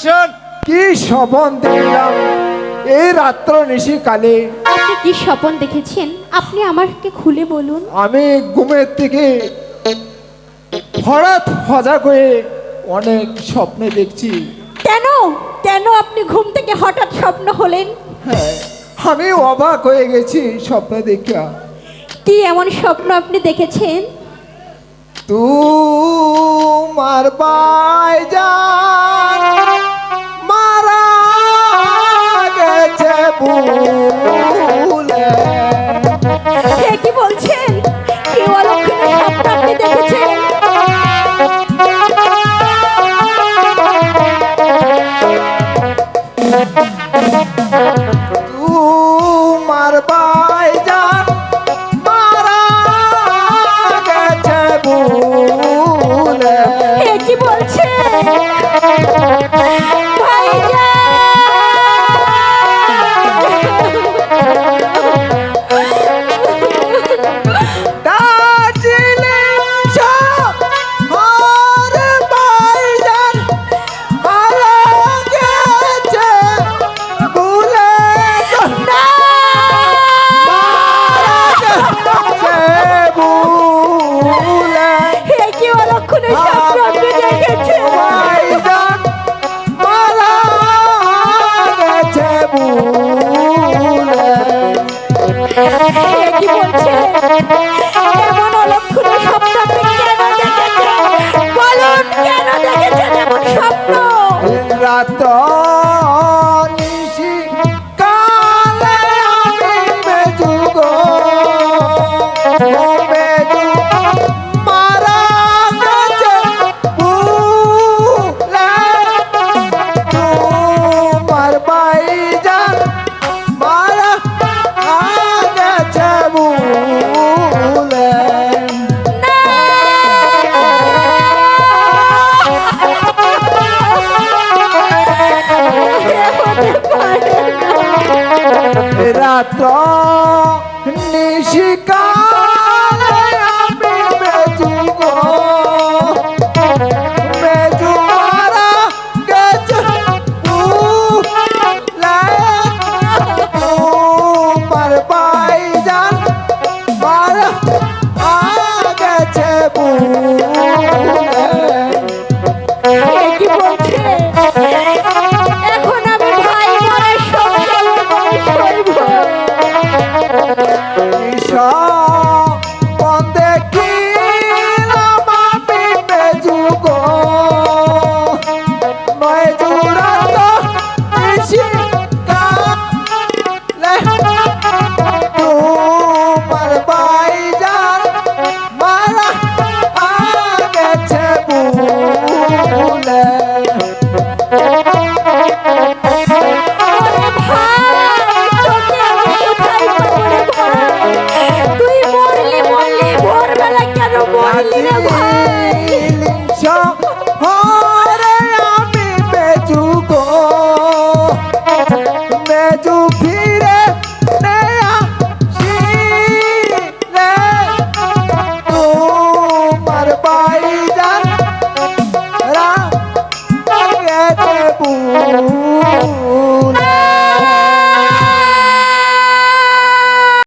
Action কি স্বপন দেখলাম? এই রাত্র নিশিকালে। আপনি কি স্বপন দেখেছেন? আপনি আমাকে খুলে বলুন। আমি ঘুমের থেকে হঠাৎ সজাগ হয়ে অনেক স্বপ্নে দেখছি। কেন? কেন আপনি ঘুম থেকে হঠাৎ স্বপ্ন হলেন? হ্যাঁ আমি অবাক হয়ে গেছি স্বপ্ন দেখা কি এমন স্বপ্ন আপনি দেখেছেন? তোমার বাইজান কি বলছেন অলক্ষণে স্বপ্ন আপনি দেখেছেন? এ কি বলছেন কি স্বপ্ন রাত রাত বুল